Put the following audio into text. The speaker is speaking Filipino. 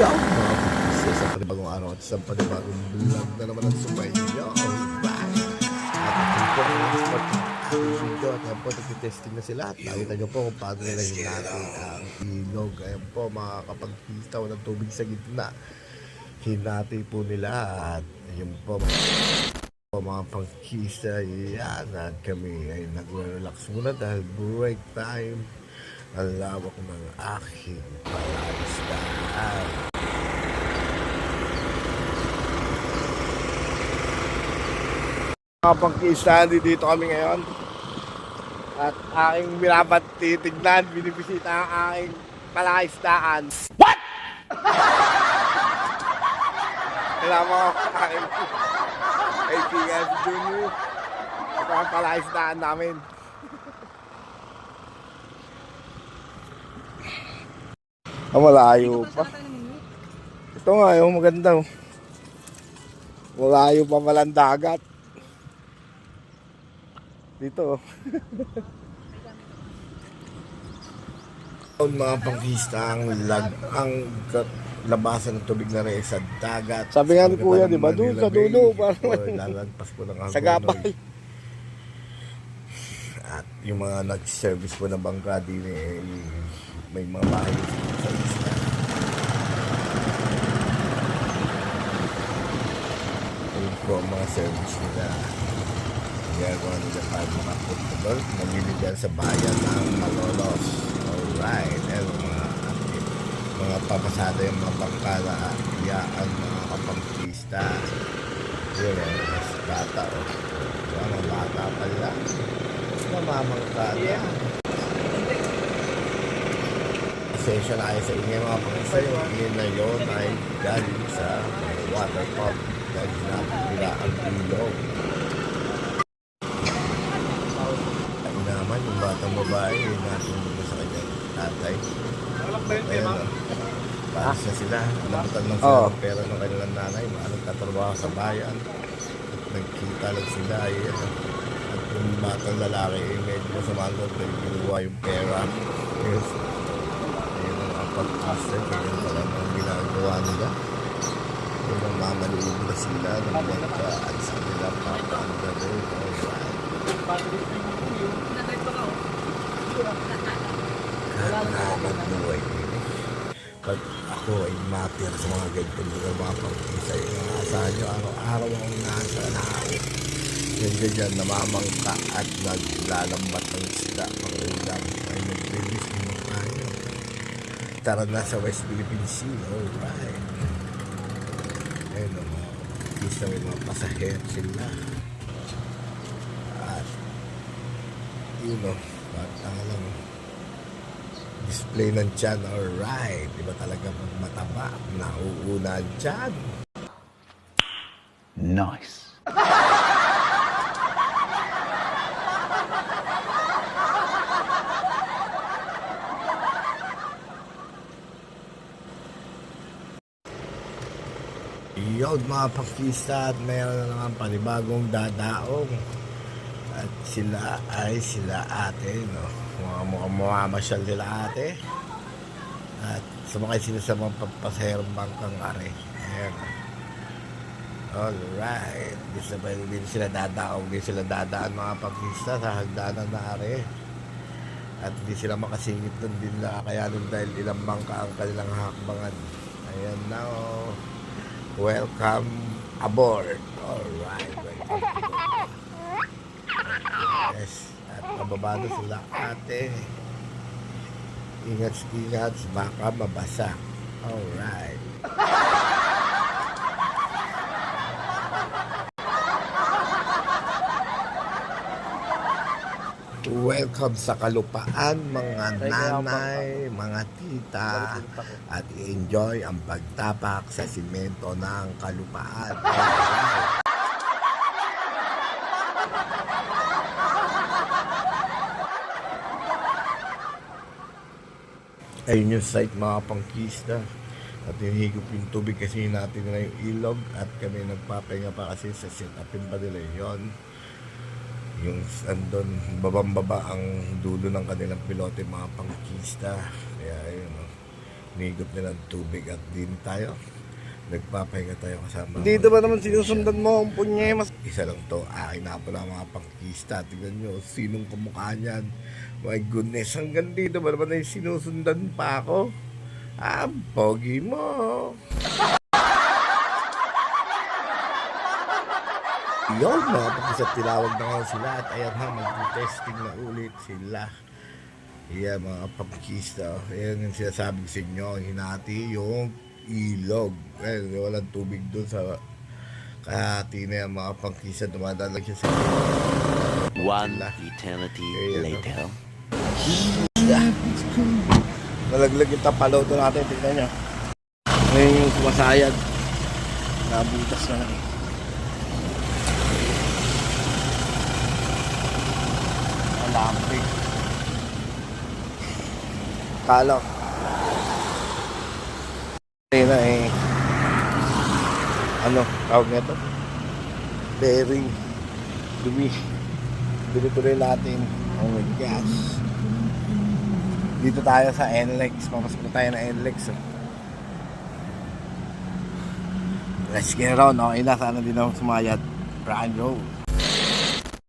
Yo, mga kapatid, sa panibagong araw at isang panibagong vlog na naman ang sumay. Yo, bye! At ito po ang sport video at yan po, nagtitesting na sila. At nakita nyo po kung paano nila hinati ang ilog. Ayan po, makakapagpitaw ng tubig sa gitna. Hinati po nila at yun po, po mga pangkisa yan at kami ay nag-relax muna dahil break time ang lawak ng aking palaisdaan. Pangkisa, dito kami ngayon. At aking binabat titignan, binibisita ang aking palaisdaan. What? Kailangan mo ang aking kaibigan si Junior. Ito ang palaisdaan namin. Ah, malayo pa. Ito nga, yung maganda. oh. Malayo pa palang dagat. Dito. oh. Ang mga pangkista ang lag ang labasan ng tubig na rin sa dagat. Sabi nga ni Kuya, di ba? Doon sa dulo, parang- lalagpas po ng Sa gapay. At yung mga nag-service po ng bangka din eh, may mga bahay sa isla. Ayun po ang mga service nila. Ginagawa nila para makapunta doon. Namili dyan sa bayan ng Malolos. Alright. Ayun mga mga papasada yung mga bangka na iyaan mga kapampista. Yun o, mas bata o. Yan, ang bata pala. Namamangkada. Pasensya na kayo sa inyo mga pangisa. Yung ingay na yun ay galing sa water pump. Dahil hinapin nila ang ilog. Ay naman, yung batang babae, yung natin dito sa kanyang tatay. Ayun o. Paris na sila. Nabutan lang sila Oo. ng pera ng kanilang nanay. Maalang katrabaho sa bayan. At nagkita lang sila. Ayun o. At yung batang lalaki, eh, medyo masama loob na ginuha yung pera. Yes. Ayun ang mga pag-aster. Ganyan pala ang ginagawa nila. Yung ang mamaliib na sila ng bangka at sa nila papaanda rin. Alright. Pag ako ay matir sa mga ganito mga pangkisa yung asahan nyo araw-araw ang nasa lao yung ganyan namamangka at naglalambat ng isda. Ang ulam ay nag-release ng mga tayo tara na sa West Philippine Sea alright ayun mga pangkisa may mga pasaher sila. At yun o at alam display ng tiyan. Alright. Iba talaga pag mataba. Nauuna ang tiyan. Nice. Yun mga pakista at mayroon na naman panibagong dadaong. At sila ay sila ate. No? Mga mukhang mamamasyal sila ate. At sumakay sila sa mga papaserong bangkang are. Ayan. Alright. Di sila, di sila dadaong. Di sila dadaan mga pakista sa hagdanan na are. At hindi sila makasingit doon din na kaya nun dahil ilang bangka ang kanilang hakbangan. Ayan na oh. Welcome aboard. Alright. Welcome the- Yes. At pababa na sila ate. Ingat, ingat. Baka mabasa. Alright. Welcome sa kalupaan mga nanay, mga tita at enjoy ang pagtapak sa simento ng kalupaan. Alright. Ayun yung site mga pangkista. At yung higop yung tubig kasi natin na yung ilog at kami nagpapahinga pa kasi sa setupin pa nila yon yung andon babang baba ang dulo ng kanilang pilote mga pangkista kaya yun oh. Nigop nila tubig at din tayo. Nagpapahinga tayo kasama. Dito ba naman sinusundan mo ang punyemas? Isa lang to, akin na pala mga pangkista. Tingnan nyo, sinong kamukha niyan. My goodness, hanggang dito ba naman ay sinusundan pa ako? Ah, pogi mo. Yun, mga pangkista, tinawag na ngayon sila. At ayan ha, mag-testing na ulit sila. Iya mga pangkista. Ayan yung sinasabi sa inyo, hinati yung ilog. Well, walang tubig doon sa kahati na yung mga pangkisa dumadalag siya sa One Sila. eternity Ayun, later. Nalaglag yung tapaloto natin, tignan nyo. Ngayon yung sumasayad. Nabutas na lang. Malapit. Kala. Na eh. Ano, tawag nito? Bearing. Dumi. Dumi-tuloy natin ang gas. Dito tayo sa NLEX. Papasok na tayo ng NLEX. Oh. Let's get on. Okay na. Sana din ako sumayad. Brand roll.